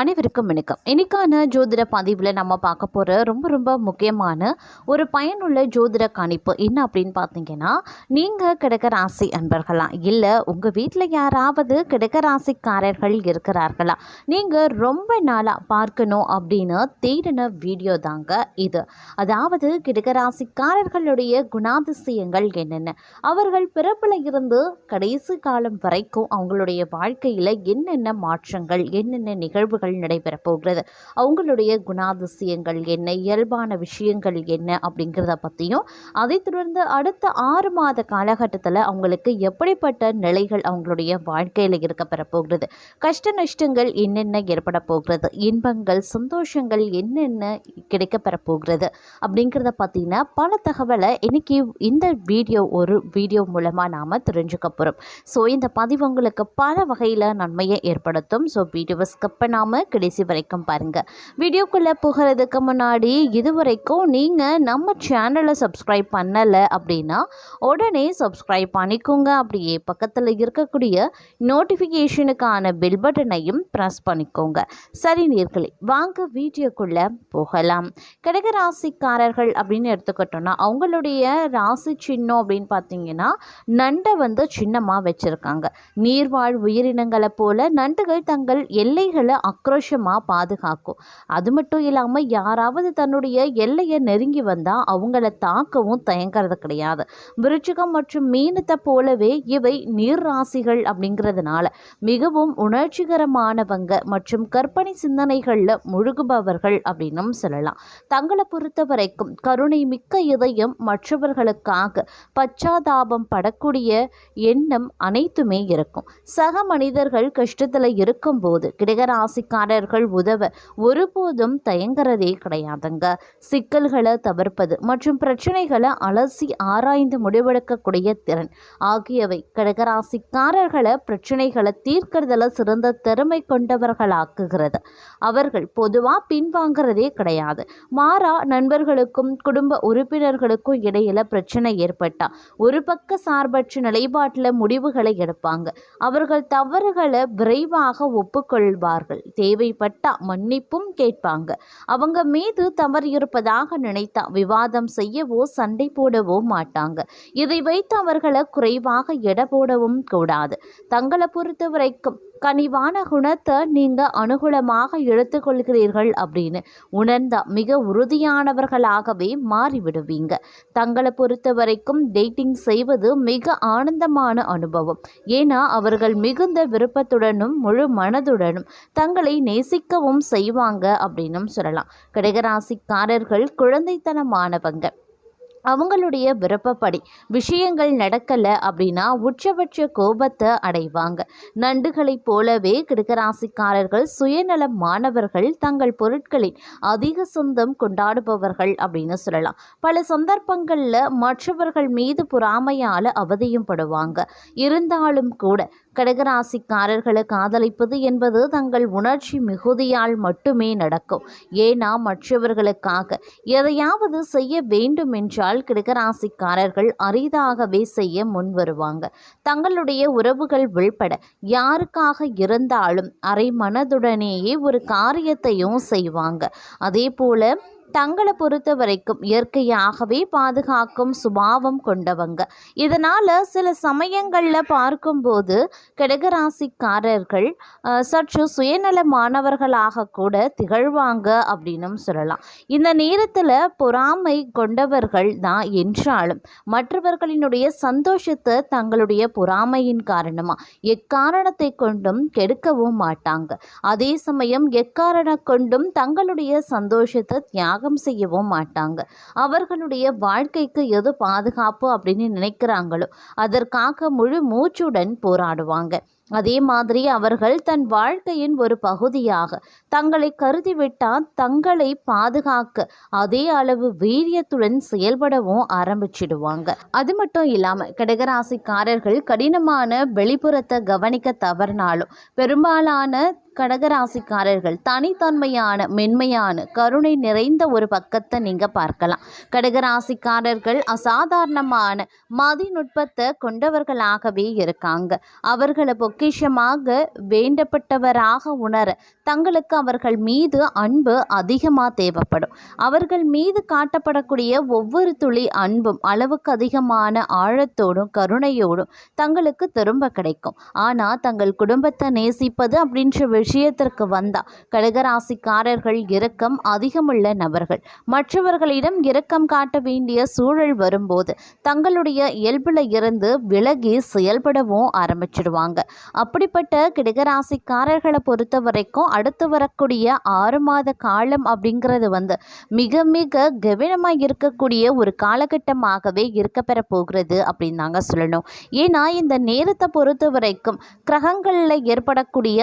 அனைவருக்கும் வணக்கம். இன்னைக்கான ஜோதிட பதிவில் நம்ம பார்க்க போகிற ரொம்ப ரொம்ப முக்கியமான ஒரு பயனுள்ள ஜோதிட கணிப்பு என்ன அப்படின்னு பார்த்தீங்கன்னா நீங்கள் கிடக்க ராசி அன்பர்களா? இல்லை உங்கள் வீட்டில் யாராவது கிடக்க ராசிக்காரர்கள் இருக்கிறார்களா? நீங்கள் ரொம்ப நாளாக பார்க்கணும் அப்படின்னு தேடின வீடியோ தாங்க இது. அதாவது கிடக்க ராசிக்காரர்களுடைய குணாதிசயங்கள் என்னென்ன? அவர்கள் பிறப்பில் இருந்து கடைசி காலம் வரைக்கும் அவங்களுடைய வாழ்க்கையில் என்னென்ன மாற்றங்கள் என்னென்ன நிகழ்வுகள் நடைபெறப் போகிறது. அவங்களுடைய குணாதிசயங்கள் என்ன? இயல்பான விஷயங்கள் என்ன? அப்படிங்கிறத பற்றியும் அதை தொடர்ந்து அடுத்த ஆறு மாத காலகட்டத்தில் அவங்களுக்கு எப்படிப்பட்ட நிலைகள் அவங்களுடைய வாழ்க்கையில் இருக்க பெறப்போகிறது கஷ்ட நஷ்டங்கள் என்னென்ன ஏற்பட போகிறது? இன்பங்கள் சந்தோஷங்கள் என்னென்ன கிடைக்க பெறப்போகிறது அப்படிங்கிறத பார்த்தீங்கன்னா பல தகவலை இன்னைக்கு இந்த வீடியோ ஒரு வீடியோ மூலமாக நாம் தெரிஞ்சுக்க போகிறோம் ஸோ இந்த பதிவு உங்களுக்கு பல வகையில் நன்மையை ஏற்படுத்தும். ஸோ வீடியோவை ஸ்கிப் பண்ணாமல் கடைசி வரைக்கும் பாருங்கள் வீடியோக்குள்ளே போகிறதுக்கு முன்னாடி இது வரைக்கும் நீங்கள் நம்ம சேனலை சப்ஸ்கிரைப் பண்ணலை அப்படின்னா உடனே சப்ஸ்கிரைப் பண்ணிக்கோங்க. அப்படியே பக்கத்தில் இருக்கக்கூடிய நோட்டிஃபிகேஷனுக்கான பெல் பட்டனையும் ப்ரெஸ் பண்ணிக்கோங்க. சரி நேர்களே வாங்க வீடியோக்குள்ளே போகலாம். கடக ராசிக்காரர்கள் அப்படின்னு எடுத்துக்கிட்டோம்னா அவங்களுடைய ராசி சின்னம் அப்படின்னு பார்த்தீங்கன்னா நண்டை வந்து சின்னமாக வச்சுருக்காங்க. நீர்வாழ் உயிரினங்களை போல நண்டுகள் தங்கள் எல்லைகளை ஆக்ரோஷமாக பாதுகாக்கும். அது மட்டும் இல்லாமல் யாராவது தன்னுடைய எல்லையை நெருங்கி வந்தால் அவங்கள தாக்கவும் தயங்கிறது கிடையாது. விருச்சிகம் மற்றும் மீனத்தை போலவே இவை நீர் ராசிகள் அப்படிங்கிறதுனால மிகவும் உணர்ச்சிகரமானவங்க மற்றும் கற்பனை சிந்தனைகளில் முழுகுபவர்கள் அப்படின்னும் சொல்லலாம். தங்களை பொறுத்த வரைக்கும் கருணை மிக்க இதயம் மற்றவர்களுக்காக பச்சாதாபம் படக்கூடிய எண்ணம் அனைத்துமே இருக்கும். சக மனிதர்கள் கஷ்டத்தில் இருக்கும்போது கிடகராசிக்காரர்கள் உதவ ஒருபோதும் தயங்குறதே கிடையாதுங்க. சிக்கல்களை தவிர்ப்பது மற்றும் பிரச்சனைகளை அலசி ஆராய்ந்து முடிவெடுக்கக்கூடிய திறன் ஆகியவை கடகராசிக்காரர்களை பிரச்சனைகளை தீர்க்கறதுல சிறந்த திறமை கொண்டவர்களாக்குகிறது. அவர்கள் பொதுவாக பின்வாங்கிறதே கிடையாது. மாறா நண்பர்களுக்கும் குடும்ப உறுப்பினர்களுக்கும் இடையில பிரச்சனை ஏற்பட்டா ஒரு பக்க சார்பற்ற நிலைப்பாட்டில் முடிவுகளை எடுப்பாங்க. அவர்கள் தவறுகளை விரைவாக ஒப்புக்கொள்வார்கள். தேவைப்பட்டா மன்னிப்பும் கேட்பாங்க. அவங்க மீது தவறு இருப்பதாக நினைத்தா விவாதம் செய்யவோ சண்டை போடவோ மாட்டாங்க. இதை வைத்து அவர்களை குறைவாக எடை போடவும் கூடாது. தங்களை பொறுத்த வரைக்கும் கனிவான குணத்தை நீங்கள் அனுகூலமாக எடுத்துக்கொள்கிறீர்கள் அப்படின்னு உணர்ந்த மிக உறுதியானவர்களாகவே மாறிவிடுவீங்க. தங்களை பொறுத்த வரைக்கும் டேட்டிங் செய்வது மிக ஆனந்தமான அனுபவம். ஏன்னா அவர்கள் மிகுந்த விருப்பத்துடனும் முழு மனதுடனும் தங்களை நேசிக்கவும் செய்வாங்க அப்படின்னும் சொல்லலாம். கடகராசிக்காரர்கள் குழந்தைத்தனமானவங்க. அவங்களுடைய விருப்பப்படி விஷயங்கள் நடக்கலை அப்படின்னா உச்சபட்ச கோபத்தை அடைவாங்க. நண்டுகளைப் போலவே கிடுக்கராசிக்காரர்கள் சுயநலமானவர்கள் தங்கள் பொருட்களின் அதிக சொந்தம் கொண்டாடுபவர்கள் அப்படின்னு சொல்லலாம். பல சந்தர்ப்பங்களில் மற்றவர்கள் மீது பொறாமையால் அவதியும் படுவாங்க. இருந்தாலும் கூட கடகராசிக்காரர்களை காதலிப்பது என்பது தங்கள் உணர்ச்சி மிகுதியால் மட்டுமே நடக்கும். ஏனா மற்றவர்களுக்காக எதையாவது செய்ய வேண்டும் என்றால் கிடகராசிக்காரர்கள் அரிதாகவே செய்ய முன் வருவாங்க. தங்களுடைய உறவுகள் உள்பட யாருக்காக இருந்தாலும் அரை மனதுடனேயே ஒரு காரியத்தையும் செய்வாங்க. அதே போல தங்களை பொறுத்த வரைக்கும் இயற்கையாகவே பாதுகாக்கும் சுபாவம் கொண்டவங்க. இதனால் சில சமயங்களில் பார்க்கும்போது கடகராசிக்காரர்கள் அஹ், சற்று சுயநலமானவர்களாக கூட திகழ்வாங்க அப்படின்னும் சொல்லலாம். இந்த நேரத்தில் பொறாமை கொண்டவர்கள் தான் என்றாலும் மற்றவர்களினுடைய சந்தோஷத்தை தங்களுடைய பொறாமையின் காரணமாக எக்காரணத்தை கொண்டும் கெடுக்கவும் மாட்டாங்க. அதே சமயம் எக்காரணம் கொண்டும் தங்களுடைய சந்தோஷத்தை தியாகம் செய்யவும் மாட்டாங்க. அவர்களுடைய வாழ்க்கைக்கு எது பாதுகாப்பு அப்படின்னு நினைக்கிறாங்களோ அதற்காக முழு மூச்சுடன் போராடுவாங்க. அதே மாதிரி அவர்கள் தன் வாழ்க்கையின் ஒரு பகுதியாக தங்களை கருதிவிட்டால் தங்களை பாதுகாக்க அதே அளவு வீரியத்துடன் செயல்படவும் ஆரம்பிச்சிடுவாங்க. அது மட்டும் இல்லாமல் கடகராசிக்காரர்கள் கடினமான வெளிப்புறத்தை கவனிக்க தவறினாலும் பெரும்பாலான கடகராசிக்காரர்கள் தனித்தன்மையான மென்மையான கருணை நிறைந்த ஒரு பக்கத்தை நீங்கள் பார்க்கலாம். கடகராசிக்காரர்கள் அசாதாரணமான மதிநுட்பத்தை கொண்டவர்களாகவே இருக்காங்க. அவர்களை பொக்கிஷமாக வேண்டப்பட்டவராக உணர தங்களுக்கு அவர்கள் மீது அன்பு அதிகமாக தேவைப்படும். அவர்கள் மீது காட்டப்படக்கூடிய ஒவ்வொரு துளி அன்பும் அளவுக்கு அதிகமான ஆழத்தோடும் கருணையோடும் தங்களுக்கு திரும்ப கிடைக்கும். ஆனால் தங்கள் குடும்பத்தை நேசிப்பது அப்படின்ற விஷயத்திற்கு வந்தால் கடகராசிக்காரர்கள் இரக்கம் அதிகமுள்ள நபர்கள். மற்றவர்களிடம் இரக்கம் காட்ட வேண்டிய சூழல் வரும்போது தங்களுடைய இயல்பில் இருந்து விலகி செயல்படவும் ஆரம்பிச்சிடுவாங்க. அப்படிப்பட்ட கிடகராசிக்காரர்களை பொறுத்த வரைக்கும் அடுத்து வரக்கூடிய ஆறு மாத காலம் அப்படிங்கிறது வந்து மிக மிக கவனமாக இருக்கக்கூடிய ஒரு காலகட்டமாகவே இருக்கப்பெற போகிறது அப்படின்னு தாங்க சொல்லணும். ஏன்னா இந்த நேரத்தை பொறுத்த வரைக்கும் கிரகங்களில் ஏற்படக்கூடிய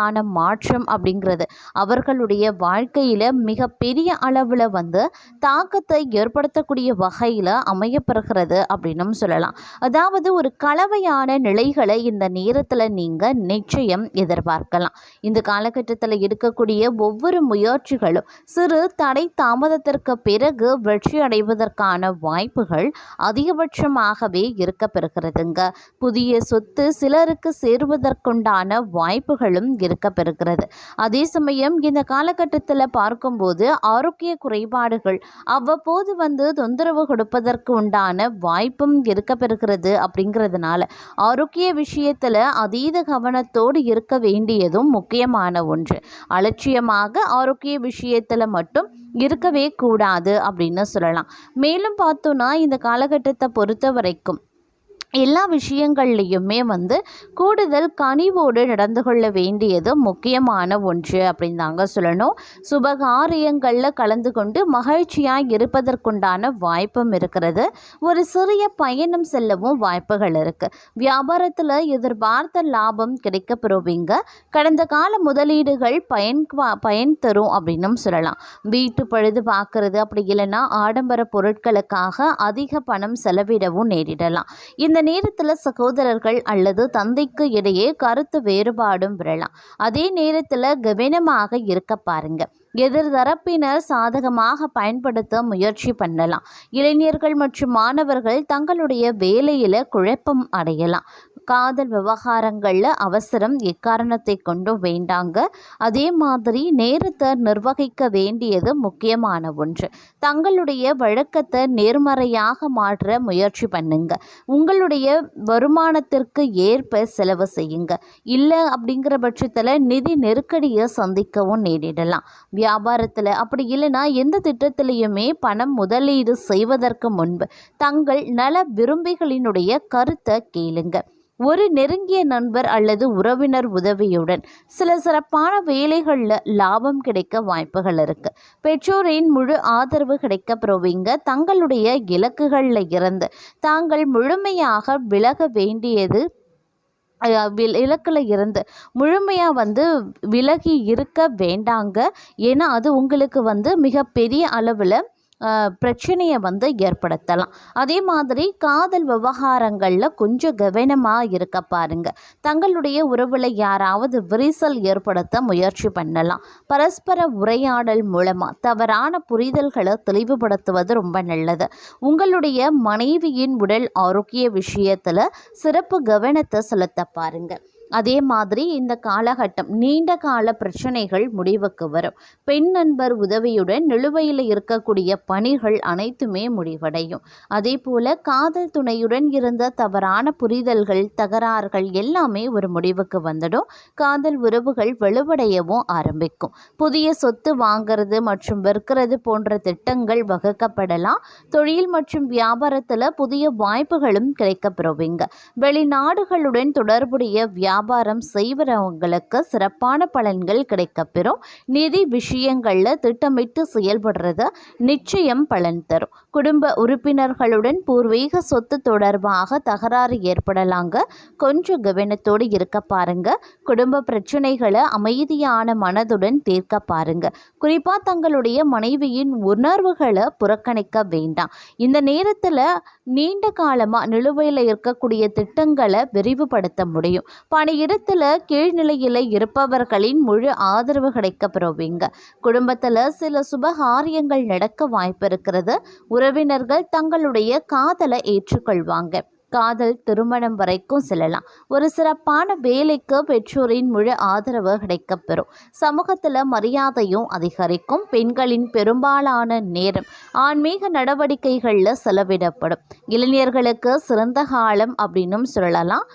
அதிரடியான மாற்றம் அப்படிங்கிறது. அவர்களுடைய வாழ்க்கையில் மிகப்பெரிய அளவில் வந்து தாக்கத்தை ஏற்படுத்தக்கூடிய வகையில் அமையப்பெறுகிறது அப்படின்னும் சொல்லலாம். அதாவது ஒரு கலவையான நிலைகளை இந்த நேரத்தில் நீங்கள் நிச்சயம் எதிர்பார்க்கலாம். இந்த காலகட்டத்தில் எடுக்கக்கூடிய ஒவ்வொரு முயற்சிகளும் சிறு தடை தாமதத்திற்கு பிறகு வெற்றி அடைவதற்கான வாய்ப்புகள் அதிகபட்சமாகவே இருக்க பெறுகிறதுங்க புதிய சொத்து சிலருக்கு சேருவதற்குண்டான வாய்ப்புகளும் இருக்க பெறுகிறது. அதே சமயம் இந்த காலகட்டத்தில் பார்க்கும்போது ஆரோக்கிய குறைபாடுகள் அவ்வப்போது வந்து தொந்தரவு கொடுப்பதற்கு உண்டான வாய்ப்பும் இருக்க பெறுகிறது அப்படிங்கிறதுனால ஆரோக்கிய விஷயத்தில் அதீத கவனத்தோடு இருக்க வேண்டியதும் முக்கியமான ஒன்று. அலட்சியமாக ஆரோக்கிய விஷயத்தில் மட்டும் இருக்கவே கூடாது அப்படின்னு சொல்லலாம். மேலும் பார்த்தோன்னா இந்த காலகட்டத்தை பொறுத்த வரைக்கும் எல்லா விஷயங்கள்லையுமே வந்து கூடுதல் கனிவோடு நடந்து கொள்ள வேண்டியது முக்கியமான ஒன்று அப்படின்னு தாங்க சொல்லணும். சுபகாரியங்களில் கலந்து கொண்டு மகிழ்ச்சியாக இருப்பதற்குண்டான வாய்ப்பும் இருக்கிறது. ஒரு சிறிய பயணம் செல்லவும் வாய்ப்புகள் இருக்குது வியாபாரத்தில் எதிர்பார்த்த லாபம் கிடைக்க பெறுவீங்க கடந்த கால முதலீடுகள் பயன் பயன் தரும் அப்படின்னும் சொல்லலாம். வீட்டு பழுது பார்க்கறது அப்படி இல்லைன்னா ஆடம்பர பொருட்களுக்காக அதிக பணம் செலவிடவும் நேரிடலாம். இந்த நேரத்தில் சகோதரர்கள் அல்லது தந்தைக்கு இடையே கருத்து வேறுபாடும் விழலாம் அதே நேரத்தில் கவனமாக இருக்க பாருங்க. எதிர்தரப்பினர் சாதகமாக பயன்படுத்த முயற்சி பண்ணலாம். இளைஞர்கள் மற்றும் மாணவர்கள் தங்களுடைய வேலையில் குழப்பம் அடையலாம். காதல் விவகாரங்களில் அவசரம் எக்காரணத்தை கொண்டும் வேண்டாங்க. அதே மாதிரி நேரத்தை நிர்வகிக்க வேண்டியது முக்கியமான ஒன்று. தங்களுடைய வழக்கத்தை நேர்மறையாக மாற்ற முயற்சி பண்ணுங்க. உங்களுடைய வருமானத்திற்கு ஏற்ப செலவு செய்யுங்க. இல்லை அப்படிங்கிற பட்சத்தில் நிதி நெருக்கடியை சந்திக்கவும் நேரிடலாம். வியாபாரத்தில் அப்படி இல்லைன்னா எந்த திட்டத்திலையுமே பணம் முதலீடு செய்வதற்கு முன்பு தங்கள் நல விரும்பிகளினுடைய கருத்தை கேளுங்க. ஒரு நெருங்கிய நண்பர் அல்லது உறவினர் உதவியுடன் சில சிறப்பான வேலைகளில் லாபம் கிடைக்க வாய்ப்புகள் இருக்குது பெற்றோரின் முழு ஆதரவு கிடைக்க பெறுவீங்க தங்களுடைய இலக்குகளில் இருந்து தாங்கள் முழுமையாக விலக வேண்டியது இலக்கில் இருந்து முழுமையாக வந்து விலகி இருக்க வேண்டாங்க. ஏன்னா அது உங்களுக்கு வந்து மிகப்பெரிய அளவில் பிரச்சனையை வந்து ஏற்படுத்தலாம். அதே மாதிரி காதல் விவகாரங்களில் கொஞ்சம் கவனமாக இருக்க பாருங்க. தங்களுடைய உறவில் யாராவது விரிசல் ஏற்படுத்த முயற்சி பண்ணலாம். பரஸ்பர உரையாடல் மூலமாக தவறான புரிதல்களை தெளிவுபடுத்துவது ரொம்ப நல்லது. உங்களுடைய மனைவியின் உடல் ஆரோக்கிய விஷயத்தில் சிறப்பு கவனத்தை செலுத்த பாருங்கள் அதே மாதிரி இந்த காலகட்டம் நீண்ட கால பிரச்சனைகள் முடிவுக்கு வரும். பெண் நண்பர் உதவியுடன் நிலுவையில் இருக்கக்கூடிய பணிகள் அனைத்துமே முடிவடையும். அதே போல காதல் துணையுடன் இருந்த தவறான புரிதல்கள் தகராறுகள் எல்லாமே ஒரு முடிவுக்கு வந்துடும். காதல் உறவுகள் வலுவடையவும் ஆரம்பிக்கும். புதிய சொத்து வாங்கிறது மற்றும் விற்கிறது போன்ற திட்டங்கள் வகுக்கப்படலாம். தொழில் மற்றும் வியாபாரத்தில் புதிய வாய்ப்புகளும் கிடைக்கப்பெறுவீங்க வெளிநாடுகளுடன் தொடர்புடைய வியா வியாபாரம் செய்கிறவங்களுக்கு சிறப்பான பலன்கள் கிடைக்கப்பெறும். நிதி விஷயங்களில் திட்டமிட்டு செயல்படுறது நிச்சயம் பலன் தரும். குடும்ப உறுப்பினர்களுடன் பூர்வீக சொத்து தொடர்பாக தகராறு ஏற்படலாங்க. கொஞ்சம் கவனத்தோடு இருக்க பாருங்க. குடும்ப பிரச்சனைகளை அமைதியான மனதுடன் தீர்க்க பாருங்க. குறிப்பாக தங்களுடைய மனைவியின் உணர்வுகளை புறக்கணிக்க வேண்டாம். இந்த நேரத்தில் நீண்ட காலமாக நிலுவையில் இருக்கக்கூடிய திட்டங்களை விரிவுபடுத்த முடியும். பணி பணியிடத்தில் கீழ்நிலையில் இருப்பவர்களின் முழு ஆதரவு கிடைக்க பெறுவீங்க குடும்பத்தில் சில சுபகாரியங்கள் நடக்க வாய்ப்பு இருக்கிறது. உறவினர்கள் தங்களுடைய காதலை ஏற்றுக்கொள்வாங்க. காதல் திருமணம் வரைக்கும் செல்லலாம். ஒரு சிறப்பான வேலைக்கு பெற்றோரின் முழு ஆதரவு கிடைக்கப்பெறும். சமூகத்தில் மரியாதையும் அதிகரிக்கும். பெண்களின் பெரும்பாலான நேரம் ஆன்மீக நடவடிக்கைகளில் செலவிடப்படும். இளைஞர்களுக்கு சிறந்த காலம் அப்படின்னும் சொல்லலாம்.